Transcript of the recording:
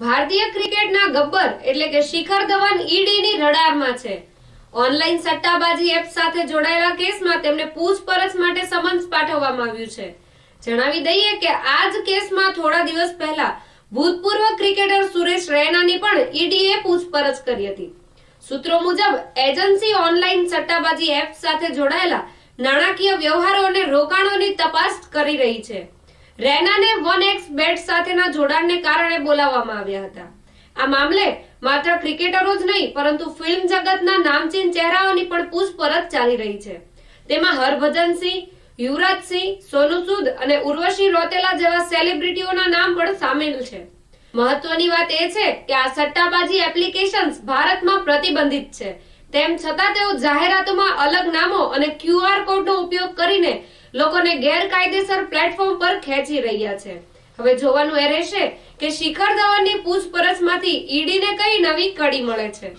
ભારતીય ક્રિકેટના ગબ્બર એટલે કે શિખર ધવન ઈડીની રડારમાં છે. ઓનલાઈન સટ્ટાબાજી એપ સાથે જોડાયેલા કેસમાં તેમને પૂછપરછ માટે સમન્સ પાઠવવામાં આવ્યું છે. જણાવી દઈએ કે આ જ કેસમાં થોડા દિવસ પહેલા ભૂતપૂર્વ ક્રિકેટર સુરેશ રૈનાની પણ ઈડીએ પૂછપરછ કરી હતી. સૂત્રો મુજબ, એજન્સી ઓનલાઈન સટ્ટાબાજી એપ સાથે જોડાયેલા નાણાકીય વ્યવહારો અને રોકાણોની તપાસ કરી રહી છે. રૈનાને વન એક્સ બેટ સાથેના જોડાણને કારણે બોલાવવામાં આવ્યા હતા. આ મામલે માત્ર ક્રિકેટરો જ નહીં, પરંતુ ફિલ્મ જગતના નામચીન ચહેરાઓની પણ પૂછપરછ ચાલી રહી છે. તેમાં હરભજનસિંહ, યુવરાજસિંહ, સોનુ સૂદ અને ઉર્વશી રોતેલા જેવા સેલિબ્રિટીઓના નામ પણ સામેલ છે. મહત્વની વાત એ છે કે આ સટ્ટાબાજી એપ્લિકેશન્સ ભારતમાં પ્રતિબંધિત છે. તેમ છતાં તેઓ જાહેરાતોમાં અલગ નામો અને ક્યુઆર કોડનો ઉપયોગ કરીને લોકોને ગેરકાયદેસર પ્લેટફોર્મ પર ખેંચી રહ્યા છે. હવે જોવાનું એ રહેશે કે શિખર ધવનની પૂછપરછમાંથી ઈડીને કઈ નવી કડી મળે છે?